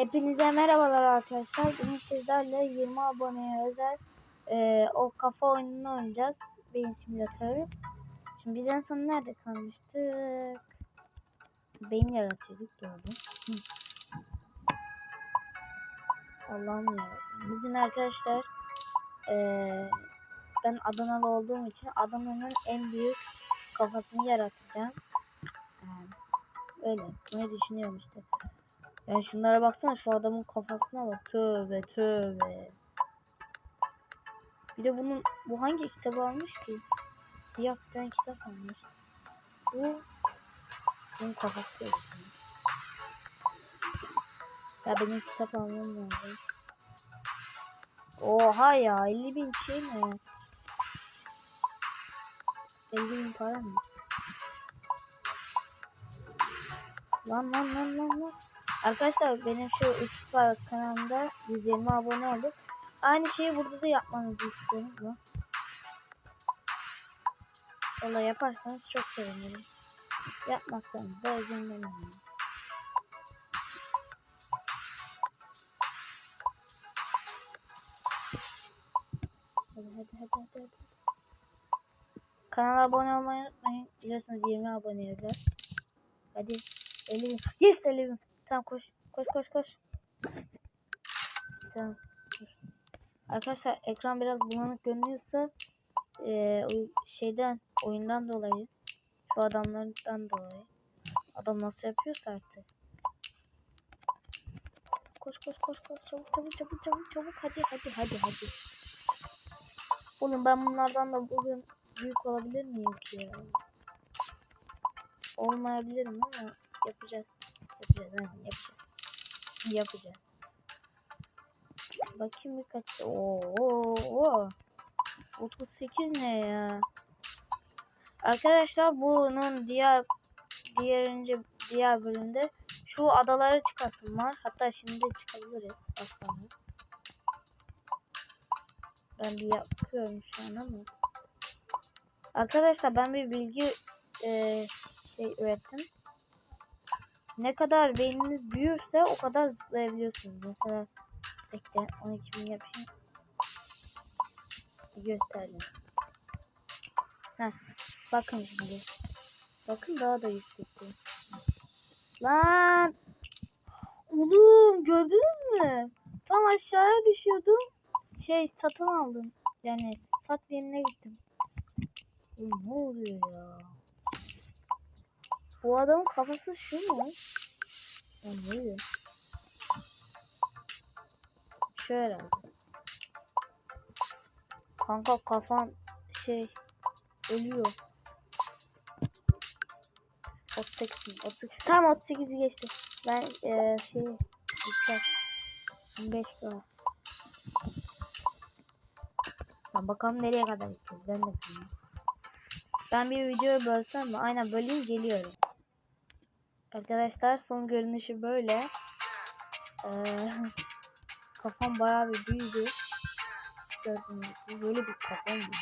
Hepinize merhabalar arkadaşlar. Bugün sizlerle 20 aboneye özel e, o kafa oyununu oynayacağız. Beyin simülatörü. Şimdi biz en son nerede kalmıştık? Beyin yaratıyorduk. Hı. Allah'ım ya. Bugün arkadaşlar e, ben Adanalı olduğum için Adana'nın en büyük kafasını yaratacağım. Yani öyle. Bunu düşünüyorum işte. Yani şunlara baksana şu adamın kafasına bak. Tövbe tövbe. Bir de bunun bu hangi kitabı almış ki? Siyah bir tane kitap almış. Bu bunun kafası yok. Ya benim kitap almam lazım. Oha ya 50 bin şey mi? 50 bin para mı? Lan lan lan lan lan. Arkadaşlar benim şu 3 var kanalımda 120 abone olduk. Aynı şeyi burada da yapmanızı istiyorum. Bu. Valla yaparsanız çok sevinirim. Yapmazsanız da üzülmem. Hadi. Kanala abone olmayı unutmayın. Biliyorsunuz 20 abone yazar. Hadi 50 bin. Yes 50 bin. Tamam koş. Koş koş koş. Tamam. Arkadaşlar ekran biraz bulanık görünüyorsa o şeyden oyundan dolayı şu adamlardan dolayı adam nasıl yapıyorsa artık. Koş koş koş koş çabuk çabuk çabuk çabuk çabuk hadi hadi hadi hadi. Oğlum ben bunlardan da bugün büyük olabilir miyim ki ya? Olmayabilirim ama yapacağız. Yapacağız aynen yapacağız. Yapacağız. Bakayım bir kaç. Oo, 38 ne ya? Arkadaşlar bunun diğer diğerince diğer bölümde şu adalara çıkasım var. Hatta şimdi çıkabiliriz aslında. Ben bir yapıyorum şu an ama. Arkadaşlar ben bir bilgi eee şey ürettim. Ne kadar beyniniz büyürse o kadar zıplayabiliyorsunuz. Mesela bekle 12 bin yapayım. Göstereyim. Heh, bakın şimdi. Bakın daha da yüksekti. Lan! Oğlum gördünüz mü? Tam aşağıya düşüyordum. Şey satın aldım. Yani sat yerine gittim. Oğlum ne oluyor ya? Bu adamın kafası şu mu? Şu herhalde. Kanka kafan şey ölüyor. 38, 38. Tam 38'i geçti. Ben eee şey yüksek. 25 daha. Lan bakalım nereye kadar gideceğiz ben de bilmiyorum. Ben bir videoyu bölsem mi? Aynen böleyim geliyorum. Arkadaşlar son görünüşü böyle. Ee, kafam bayağı bir büyüdü. Gördüğünüz gibi böyle bir kafam büyüdü.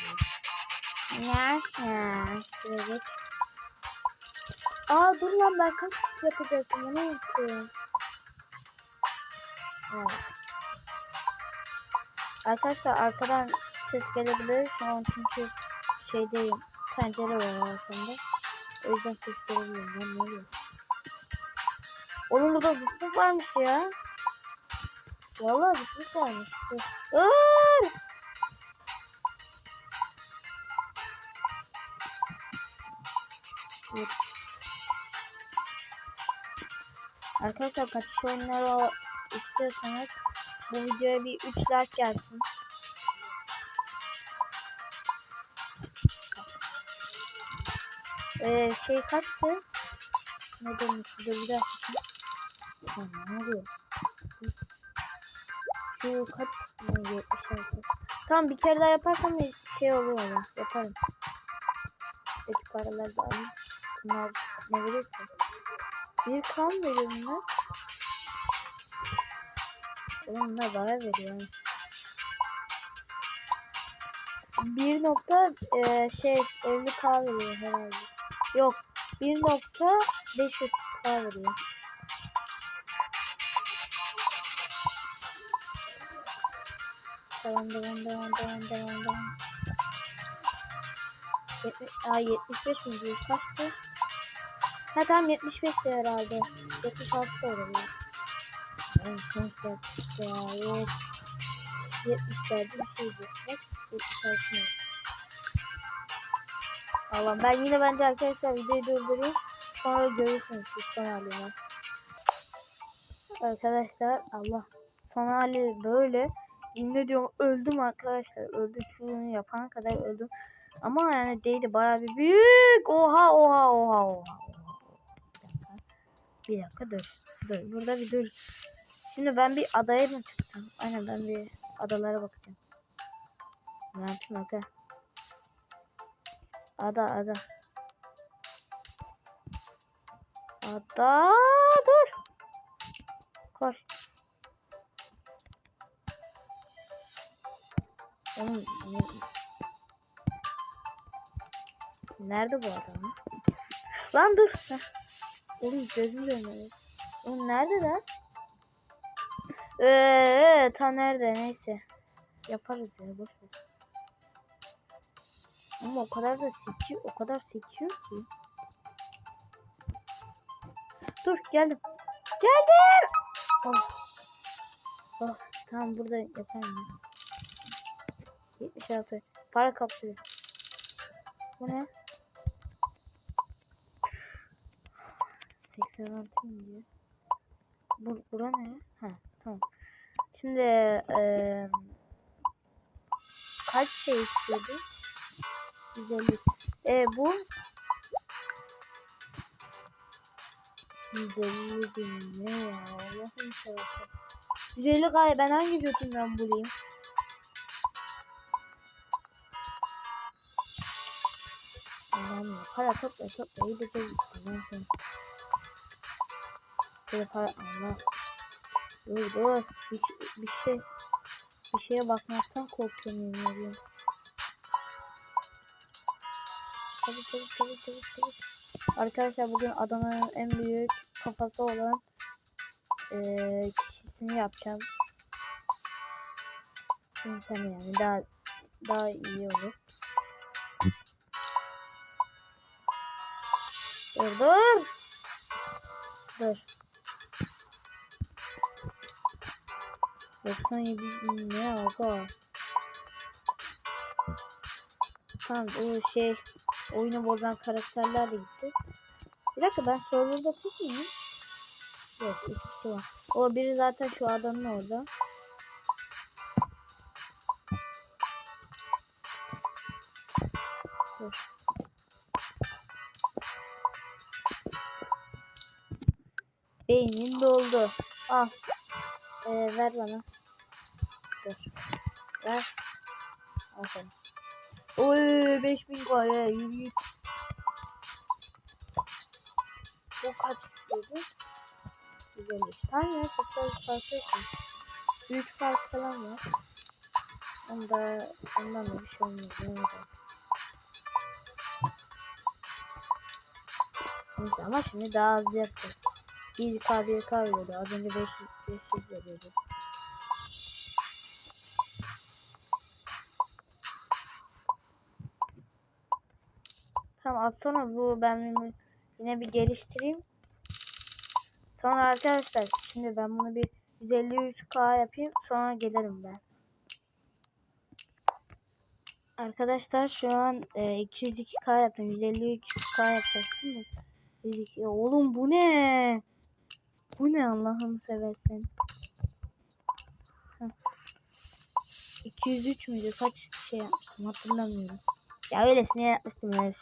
Ya geç. Aa dur lan ben kaç yapacaktım onu unuttum. Ha. Arkadaşlar arkadan ses gelebilir şu an çünkü şeydeyim pencere var arkamda. O yüzden ses gelebilir. Lan ne oluyor? Oğlum burada zıplık varmış ya. Vallahi zıplık varmış. Aa! Dur. Arkadaşlar kaçış oyunları istiyorsanız bu videoya bir 3 like gelsin. Ee, şey kaçtı? Ne demiş? Dur bir dakika. Ha, Ne oluyor? Şu kaç? Ne, 76. Tamam bir kere daha yaparsam bir şey olur ama yaparım. Peki paralar da alayım. Bunlar ne verirse. Bir kan veriyor bunlar. Oğlum bunlar bana veriyor. yani. Bir nokta e, şey 50 k veriyor herhalde. Yok 1.500 k veriyor. Devam devam devam devam devam devam. Yetmiş, aa 75 mi diyor? Kaçtı? Ha tamam 75 de herhalde. 76 da olabilir. Ben sonuçta ya yok. 70'lerde bir şeydi. Bak 76 mı? Allah ben yine bence arkadaşlar videoyu durdurayım. Sonra görürsünüz siz son halini. Arkadaşlar Allah son hali böyle. Yemin ediyorum öldüm arkadaşlar. Öldüm şunu yapana kadar öldüm. Ama yani değdi bayağı bir büyük. Oha oha oha oha. Bir dakika. Bir dakika dur. Dur burada bir dur. Şimdi ben bir adaya mı çıksam? Aynen ben bir adalara bakacağım. Ne yapayım aga? Ada ada. Ada dur. Koş. Oğlum ne- Nerede bu adam? Lan dur. Heh. Oğlum gözüm görmüyor. Oğlum nerede lan? Eee ta nerede neyse. Yaparız ya boş ver. Ama o kadar da sekiyor, o kadar sekiyor ki. Dur geldim. Geldim. Oh. Oh tamam burada yaparım. Ya. 76 para kapsülü. Bu ne? 86 mı diyor? Bu, bura ne? Ha tamam. Şimdi eee kaç şey istiyordu? 150. E bu 150 bin ne ya Allah'ım seversen. 150 gay ben hangi götümden bulayım? Allah'ım ya para topla topla gideceğiz işte ne yapayım. Böyle para Allah. Dur dur bir, bir şey bir şeye bakmaktan korkuyorum yemin ediyorum. Çabuk çabuk çabuk çabuk çabuk. Arkadaşlar bugün Adana'nın en büyük kafası olan eee kişisini yapacağım. İnsanı yani daha daha iyi olur. Dur dur. Dur. 97 bin ne aga? Tamam o şey oyunu bozan karakterler de gitti. Bir dakika ben serverda tek miyim? Yok iki kişi var. O biri zaten şu adamın orada. Dur. Beynin doldu. Al. Ee, ver bana. Dur. Ver. Al sana. Oy 5000 kaya yürü. Bu kaç istiyordu? 150. Tamam ya çok da fark etmiyor. Büyük fark falan var. Onda ondan da bir şey olmuyor. Ne olacak? Neyse ama şimdi daha az yapacağız. 1K 1K veriyordu. Az önce 500, 500 veriyordu. Tamam atsana bu ben yine bir geliştireyim. Sonra arkadaşlar şimdi ben bunu bir 153k yapayım sonra gelirim ben. Arkadaşlar şu an e, 202k yaptım 153k yapacaktım da. 102 Ya oğlum bu ne? Bu ne Allah'ını seversen. Heh. 203 müydü? Kaç şey yapmıştım hatırlamıyorum. Ya öylesine yapmıştım öf.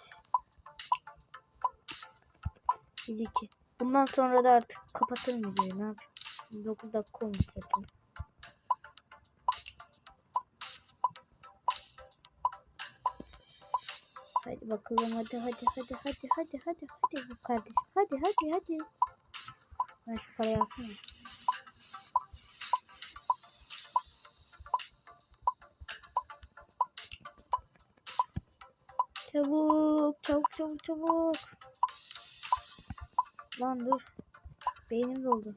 102. Bundan sonra da artık kapatırım videoyu ne yapayım. 9 dakika olmuş zaten. Hadi bakalım hadi hadi hadi hadi hadi hadi hadi kardeşim hadi hadi hadi. Ben şu parayı alsana. Çabuk çabuk çabuk çabuk. Lan dur. Beynim doldu.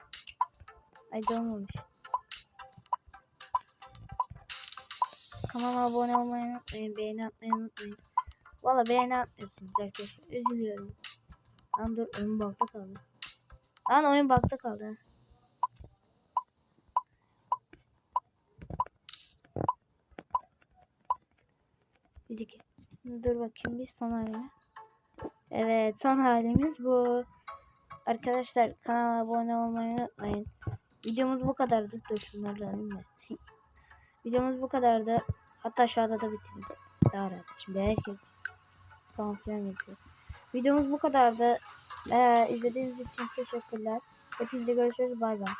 Ay dolmamış. Kanala abone olmayı unutmayın. Beğeni atmayı unutmayın. Valla beğeni atmıyorsunuz arkadaşlar. Üzülüyorum. Lan dur oyun bakta kaldı. Lan oyun bakta kaldı. Dedik. Dur bakayım bir son haline. Evet son halimiz bu. Arkadaşlar kanala abone olmayı unutmayın. Videomuz bu kadardı. Dur şunları alayım. Videomuz bu kadardı. Hatta aşağıda da bitirdi. Daha rahat. Şimdi herkes falan filan. Videomuz bu kadardı. Ee, izlediğiniz için teşekkürler. Hepinize görüşürüz. Bay bay.